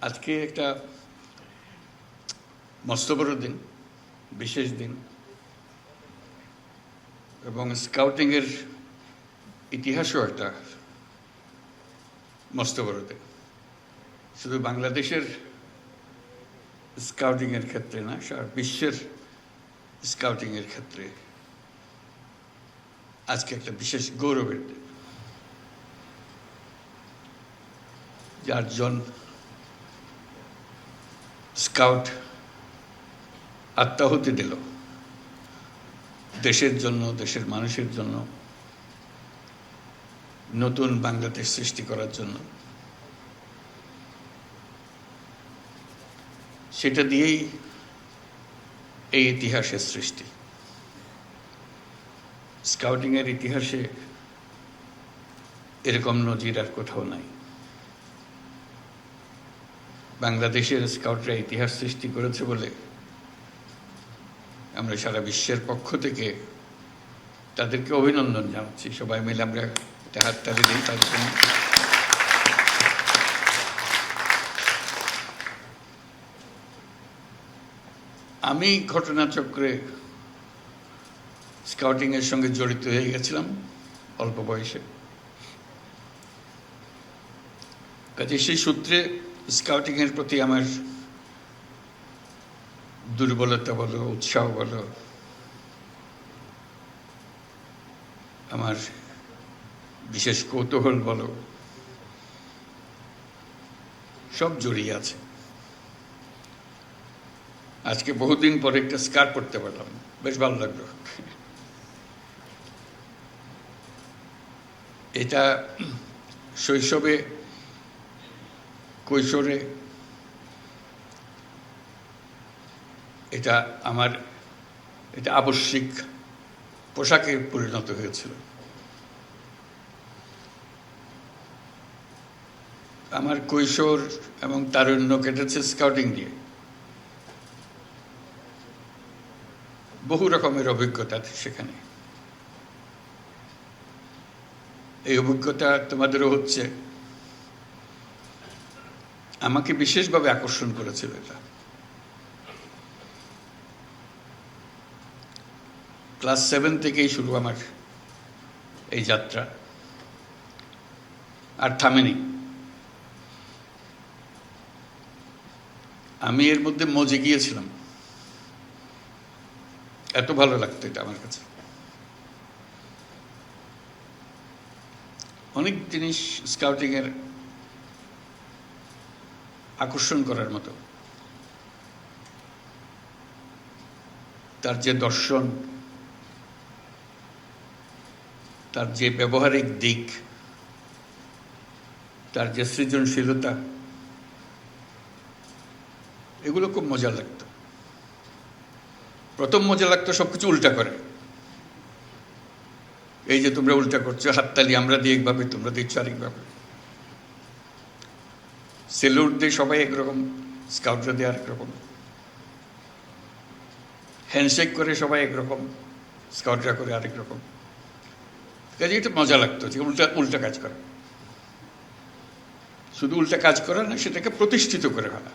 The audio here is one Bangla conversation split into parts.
আজকে একটা মস্ত বড় দিন, বিশেষ দিন। এবং স্কাউটিংয়ের ইতিহাসও একটা মস্ত বড় দিন। শুধু বাংলাদেশের স্কাউটিংয়ের ক্ষেত্রে না, সারা বিশ্বের স্কাউটিংয়ের ক্ষেত্রে আজকে একটা বিশেষ গৌরবের দিন। চারজন স্কাউট আত্মাহুতি দিল। দেশের জন্য, দেশের মানুষের জন্য, নতুন বাংলাদেশ সৃষ্টি করার জন্য। সেটা দিয়েই এই ইতিহাসের সৃষ্টি। স্কাউটিংয়ের ইতিহাসে এরকম নজির আর কোথাও নাই। বাংলাদেশের স্কাউটরা ইতিহাস সৃষ্টি করেছে বলে আমরা সারা বিশ্বের পক্ষ থেকে তাদেরকে অভিনন্দন জানাচ্ছি। সবাই মিলে আমরা একটা হাততালি দিই, তাদের জন্য। আমি ঘটনাচক্রে স্কাউটিংয়ের সঙ্গে জড়িত হয়ে গেছিলাম অল্প বয়সে। কাজে সেই সূত্রে স্কাউটিংয়ের প্রতি আমার দুর্বলতা বলো, উৎসাহ বলো, আমার বিশেষ কৌতূহল বলো, সব জড়িয়ে আছে। আজকে বহুদিন পরে একটা স্কার পড়তে পারলাম, বেশ ভালো লাগল। এটা শৈশবে কৈশোরে এটা আমার, এটা আবশ্যিক পোশাকে পরিণত হয়েছিল। আমার কৈশোর এবং তারুণ্য কেটেছে স্কাউটিং দিয়ে বহু রকমের অভিজ্ঞতা সেখানে। এই অভিজ্ঞতা তোমাদেরও হচ্ছে। আমাকে বিশেষভাবে আকর্ষণ করেছিল এটা। ক্লাস সেভেন থেকেই শুরু আমার এই যাত্রা। আর থামেনি। আমি এর মধ্যে মজে গিয়েছিলাম। এত ভালো লাগতো এটা আমার কাছে। অনেক জিনিস স্কাউটিংয়ের আকর্ষণ করার মতো। তার যে দর্শন, তার যে ব্যবহারিক দিক, তার যে সৃজনশীলতা, এগুলো খুব মজা লাগতো। প্রথম মজা লাগতো সব কিছু উল্টা করে। এই যে তোমরা উল্টা করছ, হাততালি আমরা দিই একভাবে, তোমরা দিচ্ছ আরেকভাবে। সেলুট দিয়ে সবাই একরকম, স্কাউটরা দিয়ে আরেক রকম হ্যান্ডশেক করে সবাই একরকম, স্কাউটরা করে আরেক রকম কাজে এটা মজা লাগতো, যে উল্টা উল্টা কাজ করা। শুধু উল্টা কাজ করা না, সেটাকে প্রতিষ্ঠিত করে ফেলা।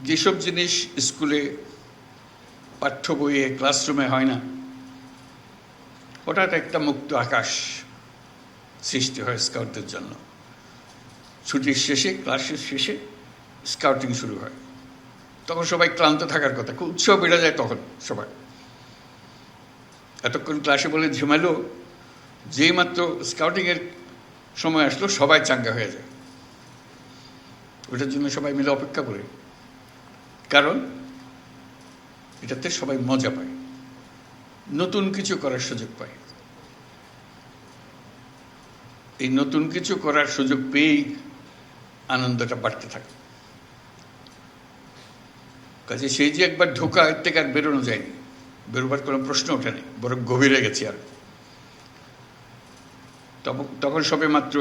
যেসব জিনিস স্কুলে পাঠ্য বইয়ে, ক্লাসরুমে হয় না, হঠাৎ একটা মুক্ত আকাশ সৃষ্টি হয় স্কাউটদের জন্য। ছুটির শেষে, ক্লাসের শেষে স্কাউটিং শুরু হয়। তখন সবাই ক্লান্ত থাকার কথা, খুব উৎসাহ বেড়ে যায় তখন সবাই এতক্ষণ ক্লাসে বলে ঝিমালো যেই মাত্র স্কাউটিংয়ের সময় আসলো, সবাই চাঙ্গা হয়ে যায়। ওটার জন্য সবাই মিলে অপেক্ষা করে। কারণ এটাতে সবাই মজা পায়। নতুন কিছু করার সুযোগ পায়। এই নতুন কিছু করার সুযোগ পেয়েই আনন্দটা বাড়তে থাকে। কাজে সেই যে একবার ঢোকা, এর থেকে আর বেরোনো যায়নি। বেরোবার কোনো প্রশ্ন ওঠে ওঠেনি বরং গভীরে গেছি আর। তখন সবে মাত্র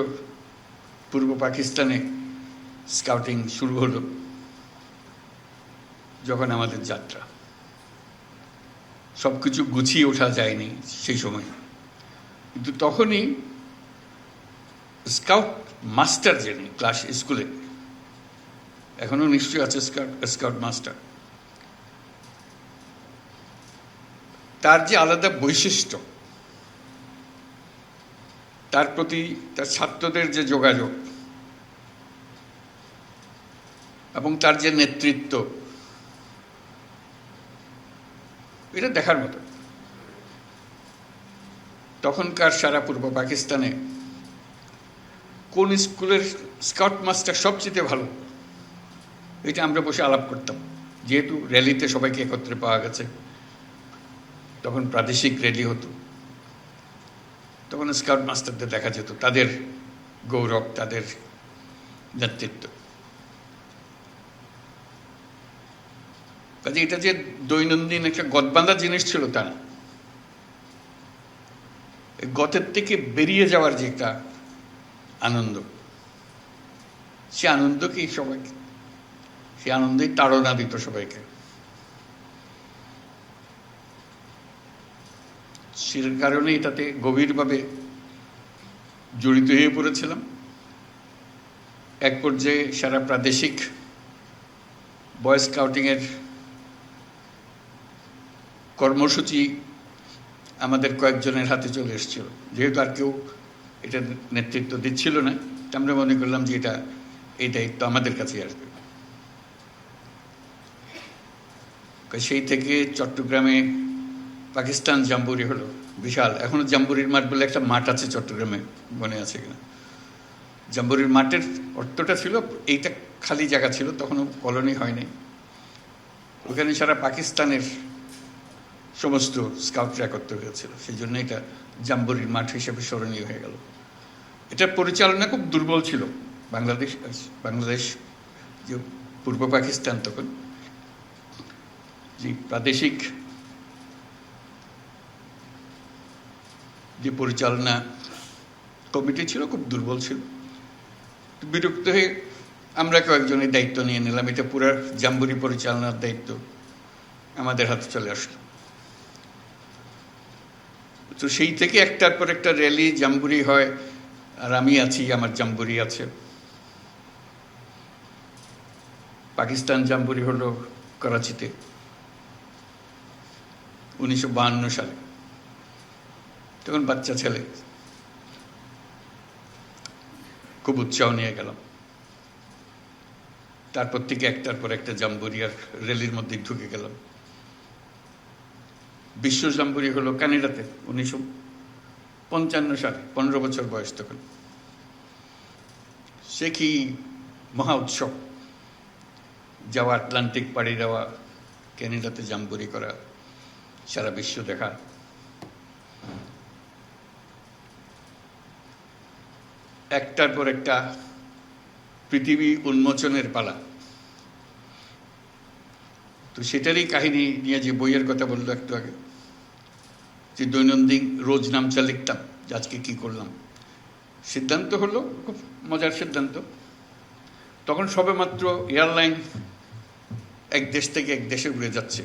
পূর্ব পাকিস্তানে স্কাউটিং শুরু হলো, যখন আমাদের যাত্রা। সব কিছু গুছিয়ে ওঠা যায়নি সেই সময়। কিন্তু তখনই স্কাউট মাস্টার যিনি ক্লাস স্কুলে, এখনও নিশ্চয়ই আছে স্কাউট স্কাউট মাস্টার। তার যে আলাদা বৈশিষ্ট্য, তার প্রতি তার ছাত্রদের যে যোগাযোগ এবং তার যে নেতৃত্ব, এটা দেখার মতো। তখনকার সারা পূর্ব পাকিস্তানে কোন স্কুলের স্কাউট মাস্টার সবচেয়ে ভালো? এটা আমরা বসে আলাপ করতাম। যেহেতু র্যালিতে সবাইকে একত্রে পাওয়া গেছে, তখন প্রাদেশিক র্যালি হতো। তখন স্কাউট মাস্টারদের দেখা যেত, তাদের গৌরব, তাদের নেতৃত্ব। কাজে এটা যে দৈনন্দিন একটা গদবাঁধা জিনিস ছিল তা গতের থেকে বেরিয়ে যাওয়ার যে একটা আনন্দ। সে আনন্দকেই সবাইকে, সে আনন্দেই তাড়না দিত সবাইকে। সে কারণে এটাতে গভীরভাবে জড়িত হয়ে পড়েছিলাম। এক পর্যায়ে সারা প্রাদেশিক বয় স্কাউটিংয়ের কর্মসূচি আমাদের কয়েকজনের হাতে চলে এসেছিল। যেহেতু আর কেউ এটা নেতৃত্ব দিচ্ছিল না। আমরা মনে করলাম যে এটা, এই দায়িত্ব আমাদের কাছে আসবে। সেই থেকে চট্টগ্রামে পাকিস্তান জাম্বুরি হলো বিশাল। এখনও জাম্বুরির মাঠ বলে একটা মাঠ আছে চট্টগ্রামে, মনে আছে কিনা? জাম্বুরির মাঠের অর্থটা ছিল, এইটা খালি জায়গা ছিল, তখনও কলোনি হয়নি। ওখানে সারা পাকিস্তানের সমস্ত স্কাউটরা একত্র হয়েছিল। সেই জন্য এটা জাম্বুরির মাঠ হিসেবে স্মরণীয় হয়ে গেল। এটার পরিচালনা খুব দুর্বল ছিল। বাংলাদেশ বাংলাদেশ, যে পূর্ব পাকিস্তান তখন, যে প্রাদেশিক যে পরিচালনা কমিটি ছিল খুব দুর্বল ছিল। বিরক্ত হয়ে আমরা কয়েকজনের দায়িত্ব নিয়ে নিলাম। এটা পুরো জাম্বুরি পরিচালনার দায়িত্ব আমাদের হাতে চলে আসলো। তো সেই থেকে একটার পর একটা র্যালি জাম্বুরি হয়। আর আমি আছি, আমার জাম্বুরি আছে। পাকিস্তান জাম্বুরি হলো করাচিতে, উনিশশো সালে। তখন বাচ্চা ছেলে। খুব উৎসাহ নিয়ে গেলাম। তারপর থেকে একটার পর একটা জাম্বুরি আর রেলির মধ্যে ঢুকে গেলাম। বিশ্ব জাম্বুরি হলো কানাডাতে, উনিশশো পঞ্চান্ন সালে, পনেরো বছর বয়স তখন। সে কি মহা উৎসব? যাওয়া আটলান্টিক পাড়ি দেওয়া ক্যানাডাতে জাম্বুরি করা, সারা বিশ্ব দেখা। একটার পর একটা পৃথিবী উন্মোচনের পালা। তো সেটারই কাহিনী নিয়ে যে বইয়ের কথা বলল একটু আগে। যে দৈনন্দিন রোজ নামচা লিখতাম যে আজকে কী করলাম। সিদ্ধান্ত হলো, খুব মজার সিদ্ধান্ত। তখন সবে মাত্র এয়ারলাইন এক দেশ থেকে এক দেশে উড়ে যাচ্ছে।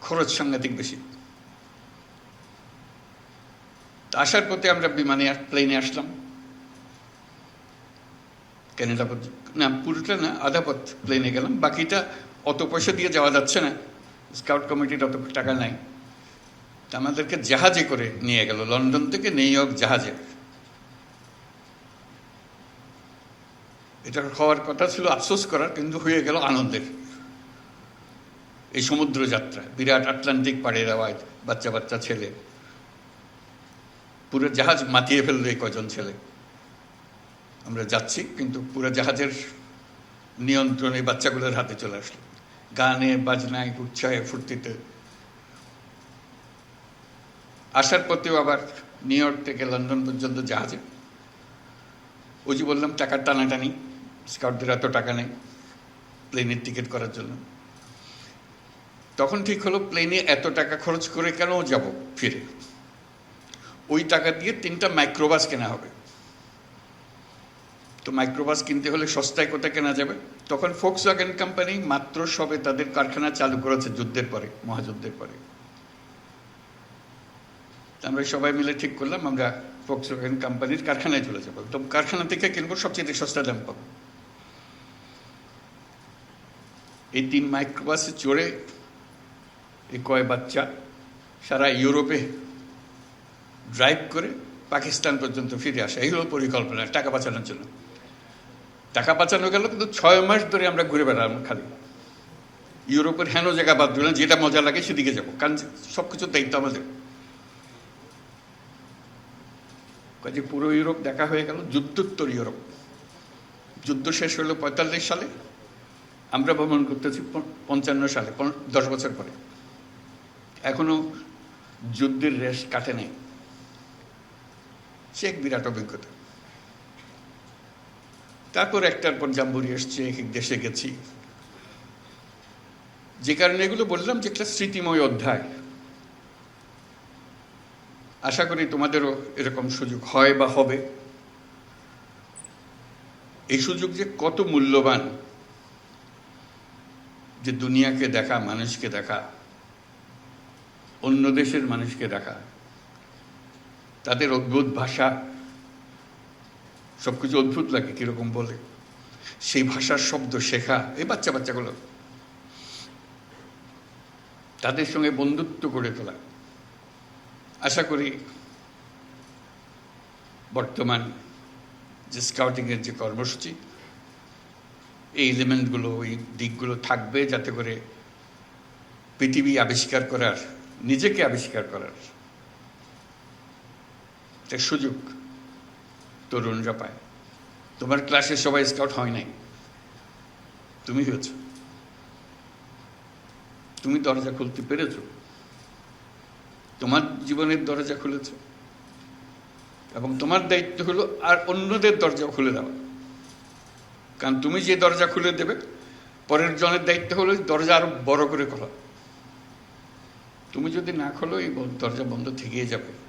খরচ সাংঘাতিক বেশি। আসার পথে আমরা বিমানে প্লেনে আসলাম। ক্যানাডা না পুরোটা না, আধা পথ প্লেনে গেলাম। বাকিটা অত পয়সা দিয়ে যাওয়া যাচ্ছে না। স্কাউট কমিটির অত টাকা নাই। আমাদেরকে জাহাজে করে নিয়ে গেল। লন্ডন থেকে নিউ ইয়র্ক জাহাজে। এটা হওয়ার কথা ছিল আফসোস করার, কিন্তু হয়ে গেল আনন্দের। এই সমুদ্র যাত্রা, বিরাট আটলান্টিক পাড়ে দেওয়ায় বাচ্চা বাচ্চা ছেলে। পুরো জাহাজ মাতিয়ে ফেলল এই কজন ছেলে। আমরা যাচ্ছি, কিন্তু পুরো জাহাজের নিয়ন্ত্রণ এই বাচ্চাগুলোর হাতে চলে আসলো। গানে, বাজনায়, উৎসাহে, ফুর্তিতে। আসার পথেও আবার নিউ ইয়র্ক থেকে লন্ডন পর্যন্ত জাহাজে। ওই যে বললাম, টাকার টানাটানি। স্কাউটদের এত টাকা নেই প্লেনের টিকিট করার জন্য। তখন ঠিক হলো, প্লেনে এত টাকা খরচ করে কেন যাব ফিরে? ওই টাকা দিয়ে তিনটা মাইক্রোবাস কেনা হবে। তো মাইক্রোবাস কিনতে হলে সস্তায় কোথায় কেনা যাবে? তখন ফোক্স ওয়াগেন কোম্পানি মাত্র সবে তাদের কারখানা চালু করেছে যুদ্ধের পরে, মহাযুদ্ধের পরে। আমরা সবাই মিলে ঠিক করলাম, আমরা ফক্সওয়াগন কোম্পানির কারখানায় চলে যাব। তো কারখানা থেকে কিনবো, সবচেয়ে সস্তা দাম পাবো। এই তিন মাইক্রোবাসে চড়ে এই কয় বাচ্চা সারা ইউরোপে ড্রাইভ করে পাকিস্তান পর্যন্ত ফিরে আসা। এই হলো পরিকল্পনা, টাকা বাঁচানোর জন্য। টাকা বাঁচানো গেল, কিন্তু ছয় মাস ধরে আমরা ঘুরে বেড়ালাম খালি। ইউরোপের হেন জায়গা বাদ দিলাম, যেটা মজা লাগে সেদিকে যাব। কারণ সব কিছুর দায়িত্ব আমাদের। কাজে পুরো ইউরোপ দেখা হয়ে গেল, যুদ্ধোত্তর ইউরোপ। যুদ্ধ শেষ হলো পঁয়তাল্লিশ সালে। আমরা ভ্রমণ করতেছি পঞ্চান্ন সালে দশ বছর পরে। এখনও যুদ্ধের রেশ কাটে নাই। সে এক বিরাট অভিজ্ঞতা। তারপর একটার পর জাম্বুরি এসছে, এক এক দেশে গেছি। যে কারণে এগুলো বললাম যে একটা স্মৃতিময় অধ্যায়। আশা করি তোমাদেরও এরকম সুযোগ হয় বা হবে। এই সুযোগ যে কত মূল্যবান যে দুনিয়াকে দেখা, মানুষকে দেখা, অন্য দেশের মানুষকে দেখা, তাদের অদ্ভুত ভাষা, সবকিছু অদ্ভুত লাগে কীরকম বলে। সেই ভাষার শব্দ শেখা, এই বাচ্চা বাচ্চাগুলো তাদের সঙ্গে বন্ধুত্ব গড়ে তোলা। আশা করি বর্তমান যে স্কাউটিংয়ের যে কর্মসূচি, এই এলিমেন্টগুলো এই দিকগুলো থাকবে যাতে করে পৃথিবী আবিষ্কার করার, নিজেকে আবিষ্কার করার একটা সুযোগ তরুণরা পায়। তোমার ক্লাসে সবাই স্কাউট হয় নাই। তুমি হয়েছ। তুমি দরজা খুলতে পেরেছ। তোমার জীবনের দরজা খুলেছ। এবং তোমার দায়িত্ব হলো আর অন্যদের দরজা খুলে দেওয়া। কারণ তুমি যে দরজা খুলে দেবে, পরের জনের দায়িত্ব হলো দরজা আরও বড় করে খোলা। তুমি যদি না খোলো, এই দরজা বন্ধ থেকেই যাবে।